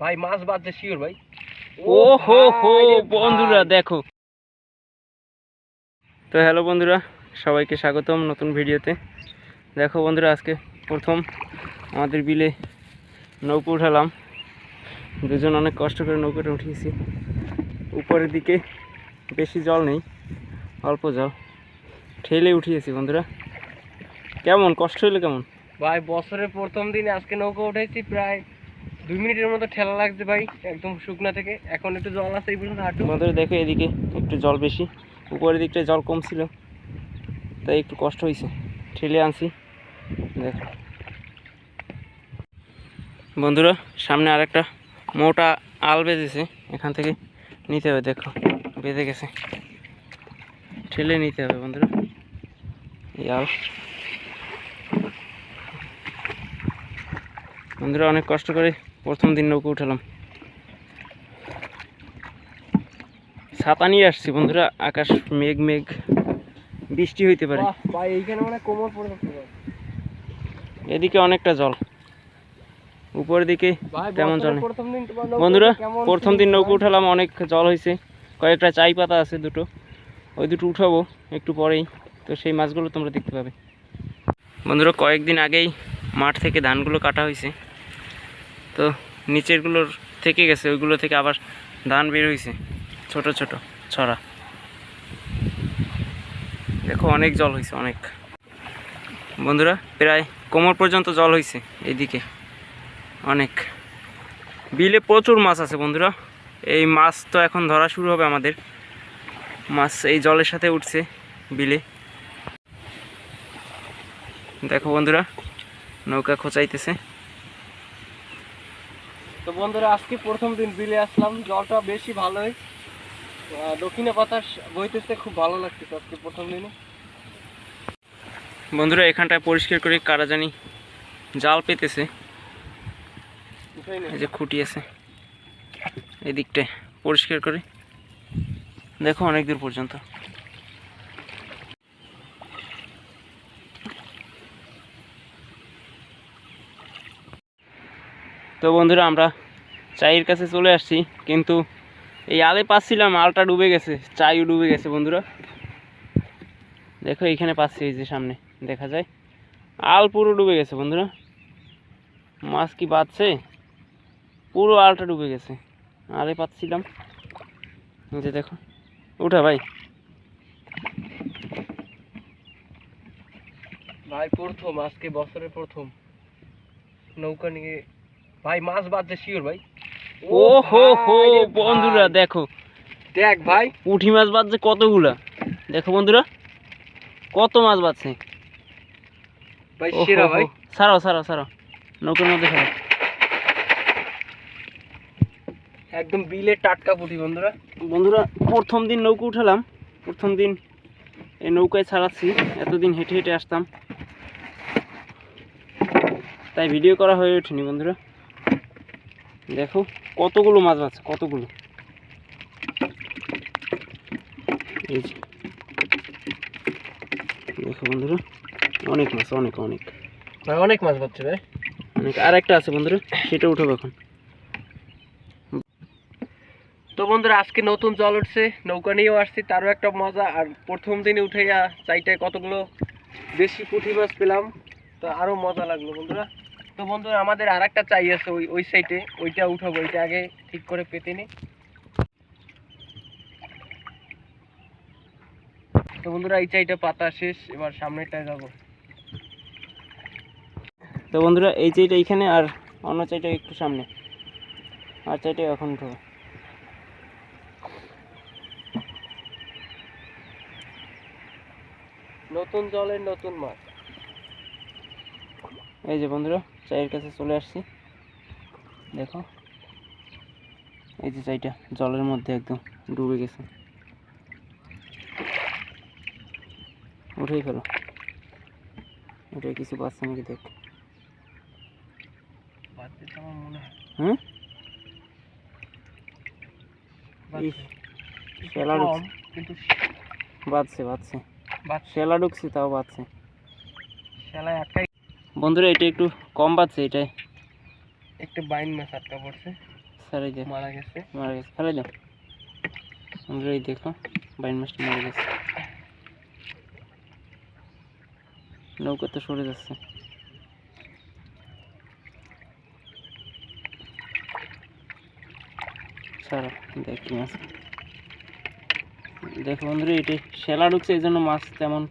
ভাই মাছ বাজছে শিওর ভাই? ও হো হো বন্ধুরা দেখো। তো হ্যালো বন্ধুরা সবাইকে স্বাগতম নতুন ভিডিওতে। দেখো বন্ধুরা আজকে প্রথম আমাদের বিলে নৌকো উঠালাম। দুজন অনেক কষ্ট করে নৌকাটা উঠিয়েছি। উপরের দিকে বেশি জল নেই অল্প জল। ঠেলে উঠিয়েছি বন্ধুরা। কেমন? কষ্ট হইল কেমন? ভাই বছরের প্রথম দিনে আজকে নৌকা উঠেছি প্রায় দুই মিনিটের মতো ঠেলা লাগছে ভাই, একদম শুকনা থেকে। এখন একটু জল আছে এই পর্যন্ত হাঁটু। বন্ধুরা দেখো এদিকে একটু জল বেশি, উপরের দিকটায় জল কম ছিল তাই একটু কষ্ট হয়েছে ঠেলে আনছি, দেখো। বন্ধুরা, সামনে আরেকটা মোটা আল বেঁধেছে, এখান থেকে নিতে হবে, দেখো, বেঁধে গেছে। ঠেলে নিতে হবে, বন্ধুরা। এই আল। বন্ধুরা, অনেক কষ্ট করে প্রথম দিন নৌকো উঠালাম। ছাতা নিয়ে আসছি বন্ধুরা আকাশ মেঘ মেঘ বৃষ্টি হইতে পারে। এদিকে অনেকটা জল উপরের দিকে তেমন জল বন্ধুরা প্রথম দিন নৌকো উঠালাম অনেক জল হয়েছে কয়েকটা চাই পাতা আছে দুটো ওই দুটো উঠাবো একটু পরেই। তো সেই মাছগুলো তোমরা দেখতে পাবে। বন্ধুরা কয়েকদিন আগেই মাঠ থেকে ধানগুলো কাটা হয়েছে তো নিচেরগুলোর থেকে গেছে, ওইগুলো থেকে আবার ধান বের হয়েছে ছোট ছোট ছড়া। দেখো অনেক জল হয়েছে অনেক। বন্ধুরা, প্রায় কোমর পর্যন্ত জল হয়েছে এইদিকে, অনেক। বিলে প্রচুর মাছ আছে বন্ধুরা, এই মাছ তো এখন ধরা শুরু হবে আমাদের। মাছ এই জলের সাথে উঠছে বিলে। দেখো বন্ধুরা, নৌকা খোঁচাইতেছে। তো বন্ধুরা, আজকে প্রথম দিন বিলে আসলাম। জলটা বেশি ভালোই। দক্ষিণে বাতাস বইতেছে, খুব ভালো লাগতেছে আজকে প্রথম দিনে। বন্ধুরা, এখানটায় পরিষ্কার করে কারা জানি জাল পেতেছে। এই যে খুঁটি আছে, এদিকটায় পরিষ্কার করে। দেখো অনেক দূর পর্যন্ত। তো বন্ধুরা, আমরা চায়ের কাছে চলে আসছি, কিন্তু এই আলে পাচ্ছিলাম, আলটা ডুবে গেছে চাইও ডুবে গেছে বন্ধুরা। দেখো, এইখানে পাচ্ছি এই যে সামনে, দেখা যায়। আল পুরো ডুবে গেছে বন্ধুরা। মাছ কি বাঁচছে? পুরো আলটা ডুবে গেছে। আরে পাচ্ছিলাম। যে দেখো, উঠা ভাই। ভাই, প্রথম, আজকে বছরের প্রথম। নৌকা নিয়ে ভাই মাছ বাজছে শিওর ভাই? ও হো হো বন্ধুরা দেখো। দেখ ভাই। পুঁটি মাছ বাজছে কতগুলা? দেখো বন্ধুরা কত মাছ বাজছে ভাই সেরা ভাই। ছাড়াও ছাড়াও ছাড়াও। নৌকার মধ্যে ছাড়াও একদম বিলে টাটকা পুঁটি বন্ধুরা। বন্ধুরা প্রথম দিন নৌকো উঠালাম। প্রথম দিন এই নৌকায় ছাড়াচ্ছি। এতদিন হেঁটে হেঁটে আসতাম। তাই ভিডিও করা হয়ে ওঠেনি বন্ধুরা। দেখো কতগুলো মাছ আছে কতগুলো? এই যে। দেখো বন্ধুরা অনেক মাছ অনেক অনেক। ভাই অনেক মাছ বাজছে ভাই। অনেক আর একটা আছে বন্ধুরা সেটা উঠাবো এখন তো বন্ধুরা আজকে নতুন জল উঠছে নৌকা নিয়েও আসছি তারও একটা মজা। আর প্রথম দিনে উঠাইয়া চাইটায় কতগুলো বেশি পুঁটি মাছ পেলাম তো আরও মজা লাগল বন্ধুরা। তো বন্ধুরা আমাদের আর একটা চাই আছে ওই ওই সাইডে ওইটা উঠাবো ওইটা আগে ঠিক করে পেতে নি। তো বন্ধুরা এই চাইটা পাতা শেষ এবার সামনেটায় যাব। তো বন্ধুরা এই চাইটা এইখানে আর অন্য চাইটা একটু সামনে। আর চাইটা এখন উঠাবো। নতুন জলের নতুন মাছ। এই যে বন্ধুরা চায়ের কাছে চলে আসছি। দেখো এই যে চাইটা জলের মধ্যে একদম ডুবে গেছে। উঠেই ফেলো। উঠে কিছু পাচ্ছে নাকি দেখ। হয়। হুম? বাদতে। ইস, শেলা ঢুকছে। কিন্তু বাজছে বাজছে শেলা ঢুকছে তাও বাজছে শালায় আটকাই বন্ধুরা এটা একটু কম বাড়ছে এটাই একটা বাইন মাছ আটকা পড়ছে। সারাই দে মারা গেছে। মারা গেছে। ফেলে দাও। বন্ধুরা এই দেখো বাইন মাছটা মারা গেছে। নৌকা তো সরে যাচ্ছে। সারা দেখ মাছ। দেখো বন্ধুরা এটি শেলা ঢুকছে এই জন্য মাছ তেমন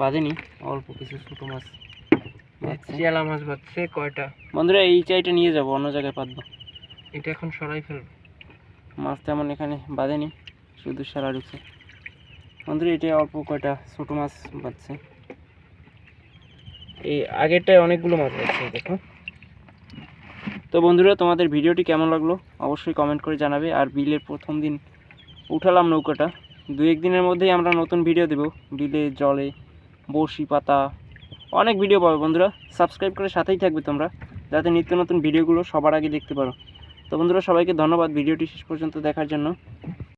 বাঁধেনি অল্প কিছু ছোটো মাছ। চেলা মাছ বাচ্ছে কয়টা? বন্ধুরা এই চাইটা নিয়ে যাব অন্য জায়গায় পাতবো। এটা এখন সরাই ফেলব। মাছ তেমন এখানে বাঁধেনি শুধু সারা ঢুকছে। বন্ধুরা এটা অল্প কয়টা ছোট মাছ বাঁধছে। এই আগেরটায় অনেকগুলো মাছ বাঁধছে দেখো। তো বন্ধুরা তোমাদের ভিডিওটি কেমন লাগল অবশ্যই কমেন্ট করে জানাবে। আর বিলের প্রথম দিন উঠালাম নৌকাটা। দু এক দিনের মধ্যেই আমরা নতুন ভিডিও দেব। বিলে জলে বড়শি পাতা অনেক ভিডিও পাবে বন্ধুরা। সাবস্ক্রাইব করে সাথেই থাকবে তোমরা, যাতে নিত্য নতুন ভিডিওগুলো সবার আগে দেখতে পারো। তো বন্ধুরা, সবাইকে ধন্যবাদ। ভিডিওটি শেষ পর্যন্ত দেখার জন্য।